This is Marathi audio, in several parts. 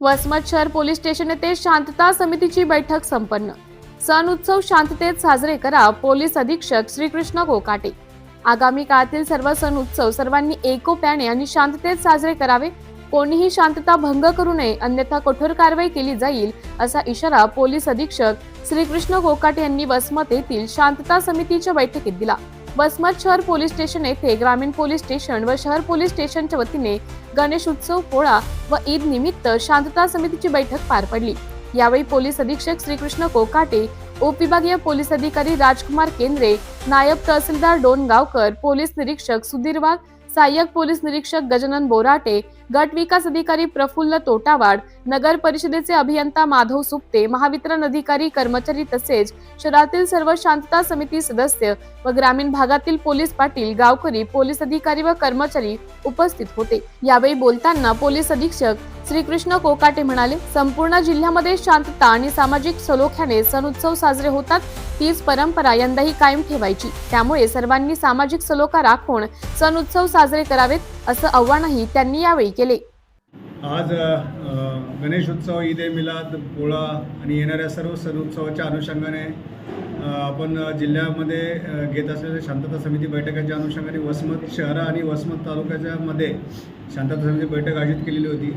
वसमत शहर पोलीस स्टेशन येथे शांतता समितीची बैठक संपन्न. सण उत्सव शांततेत साजरे करा पोलीस अधीक्षक श्रीकृष्ण गोकाटे. आगामी काळातील सर्व सण उत्सव सर्वांनी एकोप्याने आणि शांततेत साजरे करावे. कोणीही शांतता भंग करू नये अन्यथा कठोर कारवाई केली जाईल असा इशारा पोलीस अधीक्षक श्रीकृष्ण गोकाटे यांनी वसमत येथील शांतता समितीच्या बैठकीत दिला. वसमत शहर पोलीस स्टेशन येथे ग्रामीण पोलीस स्टेशन व शहर पोलीस स्टेशनच्या वतीने गणेश उत्सव पोळा व ईद निमित्त शांतता समितीची बैठक पार पडली. यावेळी पोलीस अधीक्षक श्रीकृष्ण कोकाटे उपविभागीय पोलीस अधिकारी राजकुमार केंद्रे नायब तहसीलदार डोनगावकर पोलीस निरीक्षक सुधीर वाघ सहाय्यक पोलीस निरीक्षक गजानन बोराटे गट विकास अधिकारी प्रफुल्ल तोटावाड नगर परिषदेचे अभियंता माधव सुप्ते महावितरण अधिकारी कर्मचारी तसेच शहरातील सर्व शांतता समिती सदस्य व ग्रामीण भागातील पोलीस पाटील गावकरी पोलीस अधिकारी व कर्मचारी उपस्थित होते. यावेळी बोलताना पोलीस अधीक्षक श्रीकृष्ण कोकाटे म्हणाले संपूर्ण जिल्ह्यामध्ये शांतता आणि सामाजिक सलोख्याने सण उत्सव साजरे होतात तीच परंपरा यंदाही कायम ठेवायची. त्यामुळे सर्वांनी सामाजिक सलोखा राखून सण उत्सव साजरे करावेत असं आव्हानही त्यांनी यावेळी केले. आज गणेश उत्सव ईद ए मिलाद पोळा आणि येणाऱ्या सर्व सण उत्सवाच्या अनुषंगाने आपण जिल्ह्यामध्ये घेत असलेल्या शांतता समिती बैठकांच्या अनुषंगाने वसमत शहर आणि वसमत तालुक्याच्या मध्ये शांतता समिती बैठक आयोजित केलेली होती.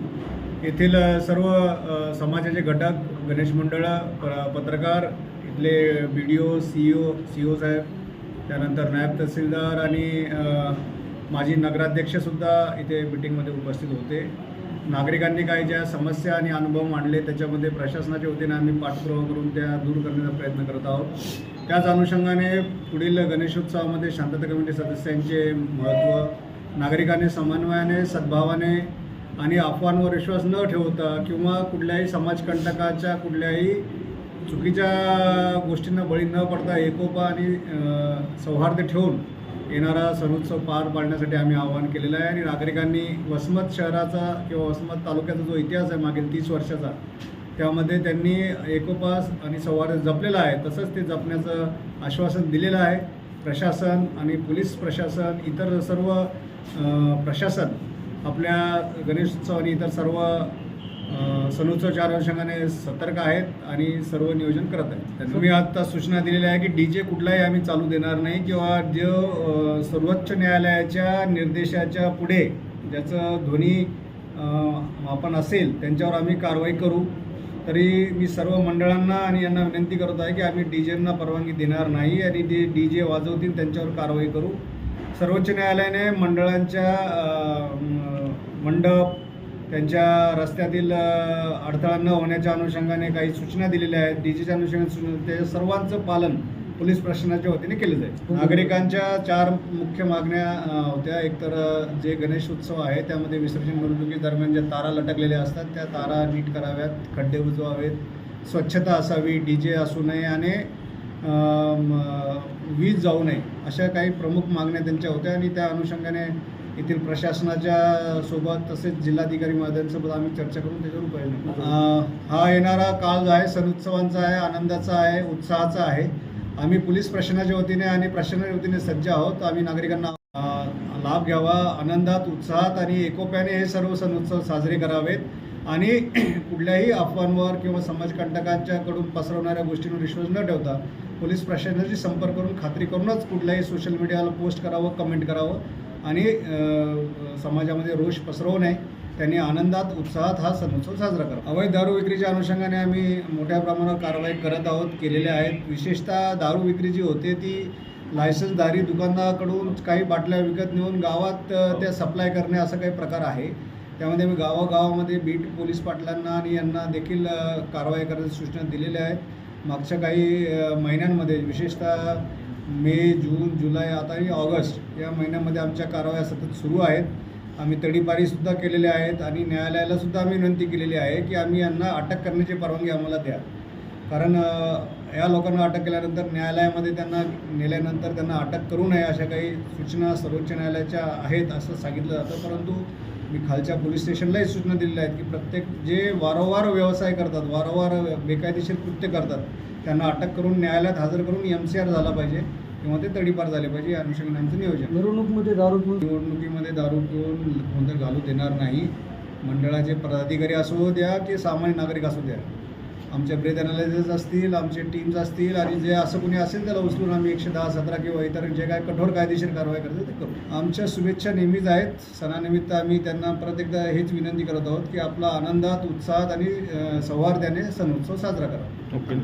येथील सर्व समाजाचे घटक गणेश मंडळं प- पत्रकार इथले B D O C O C O साहेब त्यानंतर नायब तहसीलदार आणि माजी नगराध्यक्षसुद्धा इथे मिटिंगमध्ये उपस्थित होते. नागरिकांनी काही ज्या समस्या आणि अनुभव मांडले त्याच्यामध्ये प्रशासनाच्या वतीने आम्ही पाठपुरावा करून त्या दूर करण्याचा प्रयत्न करत आहोत. त्याच अनुषंगाने पुढील गणेशोत्सवामध्ये शांतता कमिटी सदस्यांचे महत्त्व नागरिकांनी समन्वयाने सद्भावाने आणि अफवांवर विश्वास न ठेवता किंवा कुठल्याही समाजकंटकाच्या कुठल्याही चुकीच्या गोष्टींना बळी न पडता एकोपा आणि सौहार्द ठेवून येणारा सणोत्सव पार पाडण्यासाठी आम्ही आवाहन केलेलं आहे. आणि नागरिकांनी वसमत शहराचा किंवा वसमत तालुक्याचा जो इतिहास आहे मागील तीस वर्षाचा त्यामध्ये त्यांनी एकोपास आणि सौहार्द जपलेला आहे. तसंच ते जपण्याचं आश्वासन दिलेलं आहे. प्रशासन आणि पोलीस प्रशासन इतर सर्व प्रशासन आपल्या गणेशोत्सव आणि इतर सर्व सणोत्सवच्या अनुषंगाने सतर्क आहेत आणि सर्व नियोजन करत आहेत. त्यांना मी आता सूचना दिलेल्या आहे की डी जे कुठलाही आम्ही चालू देणार नाही किंवा जो सर्वोच्च न्यायालयाच्या निर्देशाच्या पुढे ज्याचं ध्वनी आपण मापन असेल त्यांच्यावर आम्ही कारवाई करू. तरी मी सर्व मंडळांना आणि यांना विनंती करत आहे की आम्ही डी जेंना परवानगी देणार नाही आणि ते डी जे वाजवतील त्यांच्यावर कारवाई करू. सर्वोच्च न्यायालयाने मंडळांच्या मंडप त्यांच्या रस्त्यातील अडथळा न होण्याच्या अनुषंगाने काही सूचना दिलेल्या आहेत. डी जेच्या अनुषंगाने सूचना ते सर्वांचं पालन पोलीस प्रशासनाच्या वतीने केलं जाईल. नागरिकांच्या चार मुख्य मागण्या होत्या. एकतर जे गणेश उत्सव आहे त्यामध्ये विसर्जन मिरवणुकी दरम्यान ज्या तारा लटकलेल्या असतात त्या तारा नीट कराव्यात. खड्डे बुजवावेत स्वच्छता असावी. डी जे असू नये आणि वीज जाऊ नये अशा काही प्रमुख मागण्या त्यांच्या होत्या आणि त्या अनुषंगाने येथील प्रशासनाच्या सोबत तसेच जिल्हाधिकारी महोदयांसोबत आम्ही चर्चा करून त्याच्यावर उपाय करू. अ, हा येणारा काळ जो आहे सण उत्सवांचा आहे आनंदाचा आहे उत्साहाचा आहे. आम्ही पोलीस प्रशासनाच्या वतीने आणि प्रशासनाच्या वतीने सज्ज आहोत. आम्ही नागरिकांना लाभ घ्यावा आनंदात उत्साहात आणि एकोप्याने हे सर्व सण उत्सव साजरे करावेत. आणि कुठल्याही अफवांवर किंवा समाजकंटकांच्याकडून पसरवणाऱ्या गोष्टींवर विश्वास न ठेवता पोलीस प्रशासनाशी संपर्क करून खात्री करूनच कुठल्याही सोशल मीडियाला पोस्ट करावं कमेंट करावं. आणि समाजामध्ये रोष पसरवू नये. त्यांनी आनंदात उत्साहात हा सण उत्सव साजरा करा अवैध दारू विक्रीच्या अनुषंगाने आम्ही मोठ्या प्रमाणावर कारवाई करत आहोत केलेल्या आहेत. विशेषतः दारू विक्री जी होते ती लायसन्सधारी दुकानाकडून काही बाटल्या विकत नेऊन गावात त्या सप्लाय करणे असा काही प्रकार आहे. त्यामध्ये मी गावागावामध्ये बीट पोलीस पाटलांना आणि यांना देखील कारवाई करण्याच्या सूचना दिलेल्या आहेत. मागच्या काही महिन्यांमध्ये विशेषतः मे जून जुलै आता आणि ऑगस्ट या महिन्यामध्ये आमच्या कारवाया सतत सुरू आहेत. आम्ही तडीपारीसुद्धा केलेल्या आहेत आणि न्यायालयालासुद्धा आम्ही विनंती केलेली आहे की आम्ही यांना अटक करण्याची परवानगी आम्हाला द्या. कारण या लोकांना अटक केल्यानंतर न्यायालयामध्ये त्यांना नेल्यानंतर त्यांना अटक करू नये अशा काही सूचना सर्वोच्च न्यायालयाच्या आहेत असं सांगितलं जातं. परंतु मी खालच्या पोलीस स्टेशनलाही सूचना दिलेल्या आहेत की प्रत्येक जे वारंवार व्यवसाय करतात वारंवार बेकायदेशीर कृत्य करतात त्यांना अटक करून न्यायालयात हजर करून एम सी आर झाला पाहिजे किंवा ते तडीपार झाले पाहिजे या अनुषंगाने आमचं नियोजन. मिरवणूकमध्ये दारू पिऊन निवडणुकीमध्ये दारू पिऊन गोंधळ घालू देणार नाही. मंडळाचे पदाधिकारी असू द्या की सामान्य नागरिक असू द्या. आमच्या ब्रेथ अनालिसिस असतील आमचे टीम्स असतील आणि जे असं कोणी असेल त्याला उचलून आम्ही एकशे दहा सतरा किंवा इतर जे काय कठोर कायदेशीर कारवाई करतो ते करू. आमच्या शुभेच्छा नेहमीच आहेत. सणानिमित्त आम्ही त्यांना परत एकदा हेच विनंती करत आहोत की आपला आनंदात उत्साहात आणि सौहार्दाने सण उत्सव साजरा करा. ओके.